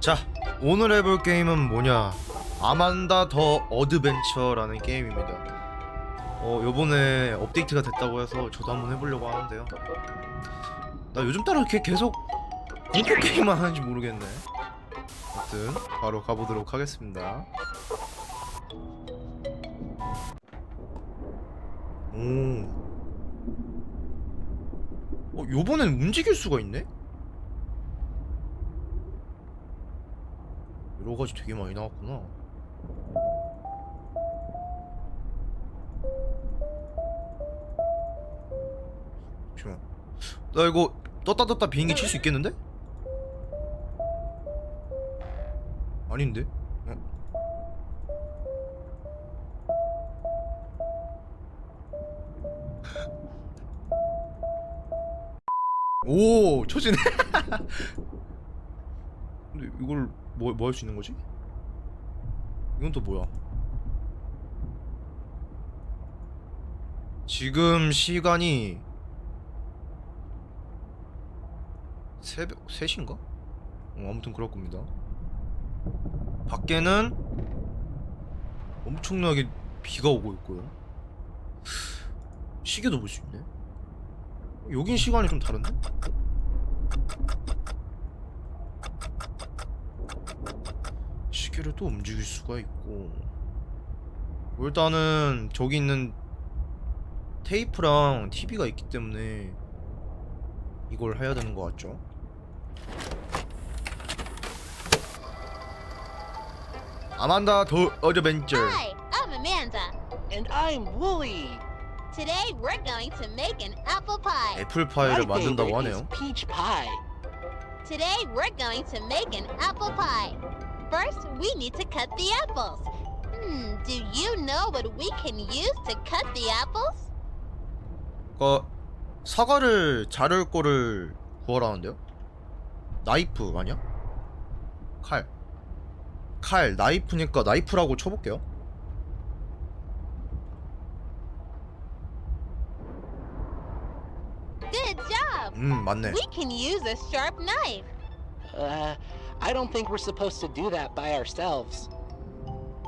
자 오늘 해볼 게임은 뭐냐? 아만다 더 어드벤처라는 게임입니다. 어 요번에 업데이트가 됐다고 해서 저도 한번 해보려고 하는데요. 나 요즘 따라 이렇게 계속 공포 게임만 하는지 모르겠네. 아무튼 바로 가보도록 하겠습니다. 오. 어, 요번엔 움직일 수가 있네? 여러 가지 되게 많이 나왔구나. 잠시만. 나 이거 떴다 떴다 비행기 칠 수 있겠는데? 아닌데? 어? 오, 초지네. 근데 이걸 뭐 뭐 할 수 있는 거지? 이건 또 뭐야? 지금 시간이 새벽 3시인가? 어, 아무튼 그럴 겁니다. 밖에는 엄청나게 비가 오고 있고요. 시계도 볼 수 있네. 여긴 시간이 좀 다른데? 시계를 또 움직일 수가 있고 일단은 저기 있는 테이프랑 TV가 있기 때문에 이걸 해야 되는 것 같죠? 아만다 더 어드벤처 Hi, I'm Amanda. And I'm Wooly. Today we're going to make an apple pie. 애플파이를 My 만든다고 favorite is 하네요 peach pie. Today we're going to make an apple pie. First, we need to cut the apples. Hmm, do you know what we can use to cut the apples? 그 사과를 자를 거를 구하라는데요? 나이프 아니야? 칼. 칼, 나이프니까 나이프라고 쳐볼게요. Good job. 음, 맞네. We can use a sharp knife. Uh, I don't think we're supposed to do that by ourselves.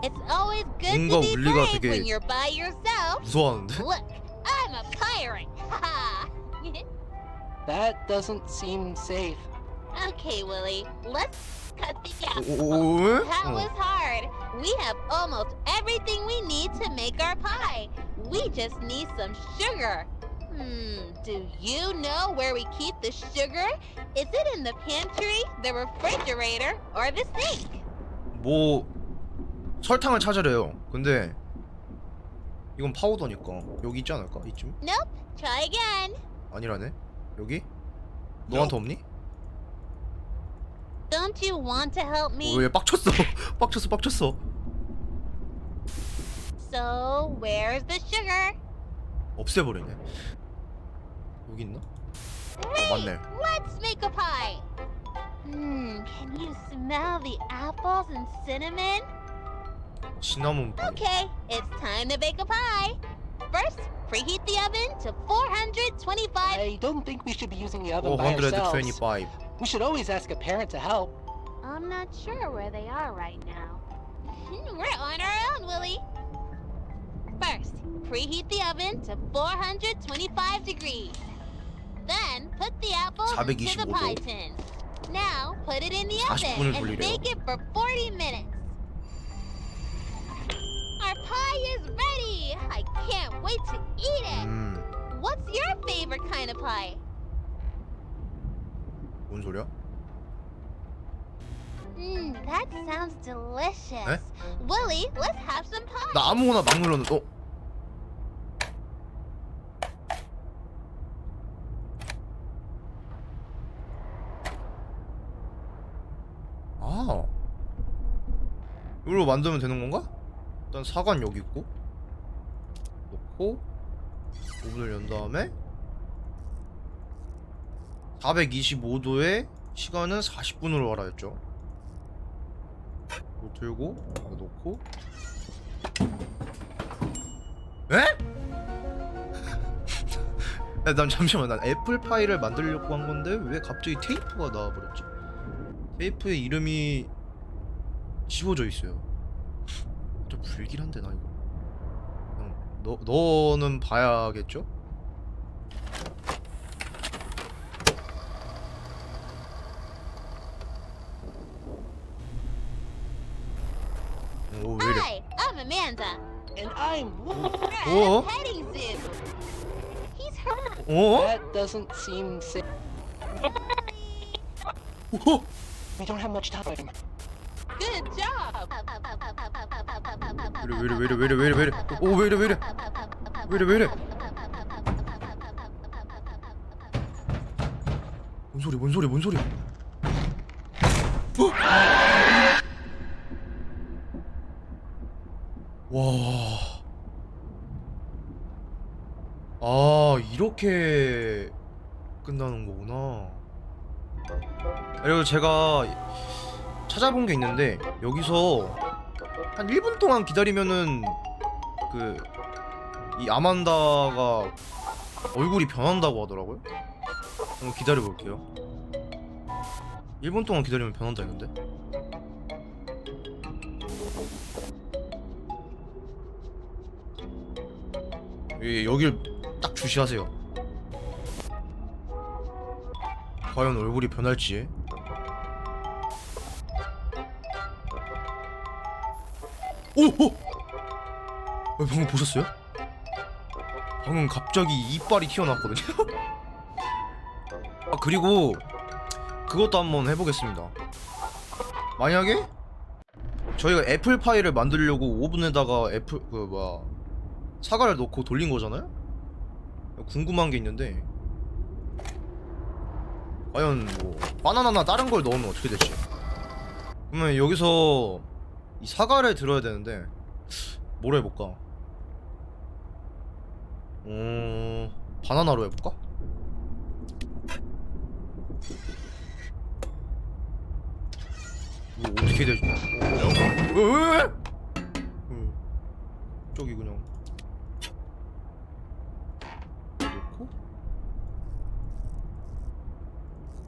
It's always good 뭔가 to be 울리가 brave 되게- when you're by yourself. 무서워하는데? Look, I'm a pirate. Haha. That doesn't seem safe. okay, Willie, let's cut the 오, apples. 오, 오, That 어. was hard. We have almost everything we need to make our pie. We just need some sugar. Hmm, do you know where we keep the sugar? Is it in the pantry, the refrigerator, or the sink? 뭐 설탕을 찾으래요. 근데 이건 파우더니까 여기 있지 않을까? 이쯤? Nope. Try again. 아니라네. 여기? 너한테 없니? Don't you want to help me? 어, 왜 빡쳤어? 빡쳤어, 빡쳤어. So, where's the sugar? 없애버리네. 여기 있나? Great. 맞네. Let's make a pie. Hmm, can you smell the apples and cinnamon? 시나몬 파이. Okay, it's time to bake a pie. First, preheat the oven to 425. I don't think we should be using the oven by ourselves. 425. We should always ask a parent to help. I'm not sure where they are right now. We're on our own, Willie. First, preheat the oven to 425 degrees. Then, put the apples into the 425 pie 도. tin. Now, put it in the 40 oven 분을 and 돌리래요. bake it for 40 minutes. Our pie is ready! I can't wait to eat it! 음, What's your favorite kind of pie? 뭔 소리야? Mmm, that sounds delicious. Eh? Willie, let's have some pie. 나 아무거나 막 눌렀는데. 어? 아. 이걸로 만들면 되는 건가? 일단 사관 여기 있고 놓고 오븐을 연 다음에 425도에 시간은 40분으로 하라 했죠. 이거 들고 이거 놓고 에? 야, 난 잠시만 난 애플파이를 만들려고 한 건데 왜 갑자기 테이프가 나와버렸지? 테이프에 이름이 씌워져 있어요. 좀 불길한데 나 이거. 형, 너 너는 봐야겠죠? 오왜 이래? Hi, I'm Amanda. And I'm. Oh. Petting zoo. He's hurt. 어? That doesn't seem safe. 오? We don't have much time. Good job. 왜 이래 왜 이래 왜 이래 왜 이래 왜 이래? 오왜 이래 왜 이래? 왜 이래 왜 이래? 뭔 소리 뭔 소리 뭔 소리? 어? 와. 아 이렇게 끝나는 거구나. 그리고 제가 찾아본 게 있는데 여기서 한 1분 동안 기다리면은 그 이 아만다가 얼굴이 변한다고 하더라고요. 한번 기다려 볼게요. 1분 동안 기다리면 변한다 했는데. 예, 여길 딱 주시하세요. 과연 얼굴이 변할지. 오! 오! 어, 방금 보셨어요? 방금 갑자기 이빨이 튀어나왔거든요? 아 그리고 그것도 한번 해보겠습니다 만약에 저희가 애플파이를 만들려고 오븐에다가 애플 그 뭐야 사과를 넣고 돌린 거잖아요? 궁금한 게 있는데 과연 뭐 바나나나 다른 걸 넣으면 어떻게 될지 그러면 여기서 이 사과를 들어야 되는데 뭐로 해볼까? 어... 바나나로 해볼까? 이거 어떻게 되지? 어, 왜? 응. 저기 그냥 놓고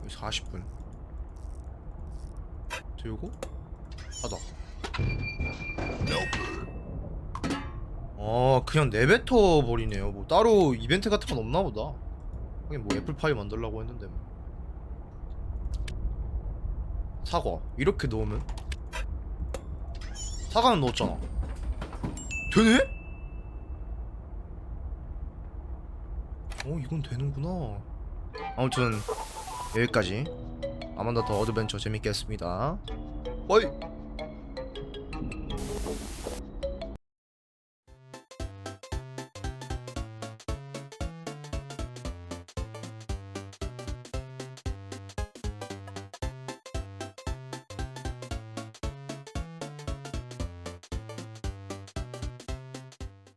여기 40분 들고 하다 아 그냥 내뱉어 버리네요. 뭐 따로 이벤트 같은 건 없나 보다. 하긴 뭐 애플파이 만들라고 했는데 뭐. 사과. 이렇게 넣으면? 사과는 넣었잖아. 되네? 어 이건 되는구나. 아무튼 여기까지. 아만다 더 어드벤처 재밌게 했습니다. 어이